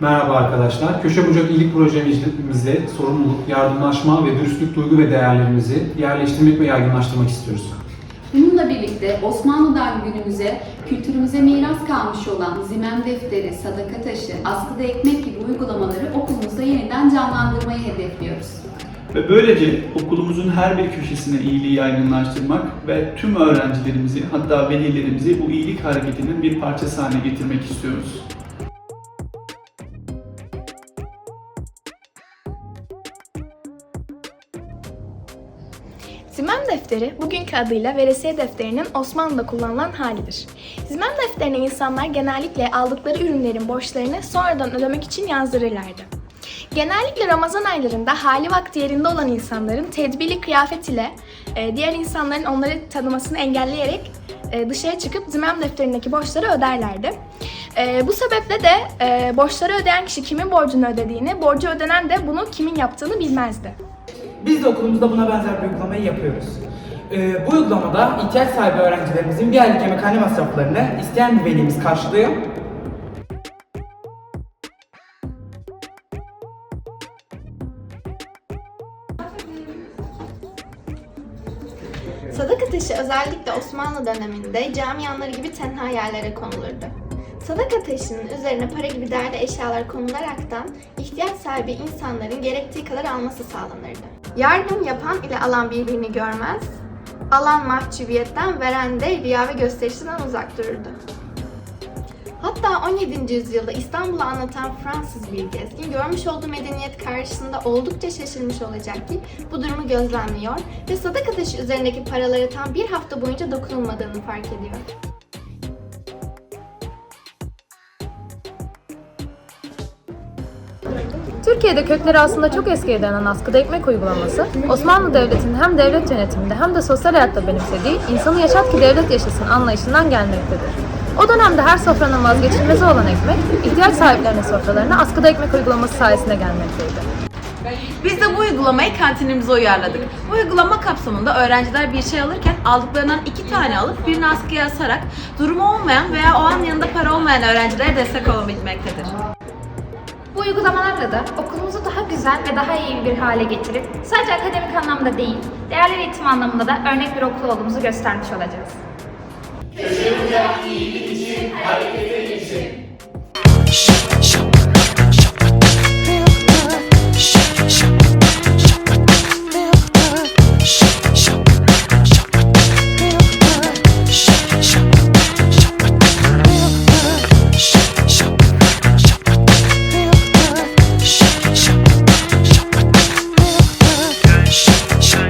Merhaba arkadaşlar. Köşe Bucak İyilik Projemizde sorumluluk, yardımlaşma ve dürüstlük duygu ve değerlerimizi yerleştirmek ve yaygınlaştırmak istiyoruz. Bununla birlikte Osmanlı'dan günümüze kültürümüze miras kalmış olan zimem defteri, sadaka taşı, askıda ekmek gibi uygulamaları okulumuzda yeniden canlandırmayı hedefliyoruz. Ve böylece okulumuzun her bir köşesine iyiliği yaygınlaştırmak ve tüm öğrencilerimizi hatta velilerimizi bu iyilik hareketinin bir parçası haline getirmek istiyoruz. Zimem defteri bugünkü adıyla veresiye defterinin Osmanlı'da kullanılan halidir. Zimem defterine insanlar genellikle aldıkları ürünlerin borçlarını sonradan ödemek için yazdırırlardı. Genellikle Ramazan aylarında hali vakti yerinde olan insanların tedbirli kıyafet ile e, diğer insanların onları tanımasını engelleyerek e, dışarı çıkıp zimem defterindeki borçları öderlerdi. E, bu sebeple de borçları ödeyen kişi kimin borcunu ödediğini, borcu ödenen de bunu kimin yaptığını bilmezdi. Biz de okulumuzda buna benzer bir uygulamayı yapıyoruz. Ee, bu uygulamada ihtiyaç sahibi öğrencilerimizin bir aylık yemekhane masraflarını isteyen bir velimiz karşılıyor. Sadaka taşı özellikle Osmanlı döneminde camianları gibi tenha yerlere konulurdu. Sadaka taşının üzerine para gibi değerli eşyalar konularaktan ihtiyaç sahibi insanların gerektiği kadar alması sağlanırdı. Yardım yapan ile alan birbirini görmez, alan mahcubiyetten, veren de riya ve gösterişten uzak dururdu. Hatta 17. yüzyılda İstanbul'u anlatan Fransız bir gezgin görmüş olduğu medeniyet karşısında oldukça şaşırmış olacak ki bu durumu gözlemliyor ve sadaka taşı üzerindeki paraları tam bir hafta boyunca dokunulmadığını fark ediyor. Türkiye'de kökleri aslında çok eskiye dayanan askıda ekmek uygulaması, Osmanlı Devleti'nin hem devlet yönetiminde hem de sosyal hayatta benimsediği insanı yaşat ki devlet yaşasın anlayışından gelmektedir. O dönemde her sofranın vazgeçilmezi olan ekmek, ihtiyaç sahiplerinin sofralarına askıda ekmek uygulaması sayesinde gelmekteydi. Biz de bu uygulamayı kantinimize uyarladık. Bu uygulama kapsamında öğrenciler bir şey alırken aldıklarından iki tane alıp birini askıya asarak durumu olmayan veya o an yanında para olmayan öğrencilere destek olabilmektedir. Uygulamalarla da okulumuzu daha güzel ve daha iyi bir hale getirip sadece akademik anlamda değil, değerli eğitim anlamında da örnek bir okul olduğumuzu göstermiş olacağız. Köşe iyilik için hareket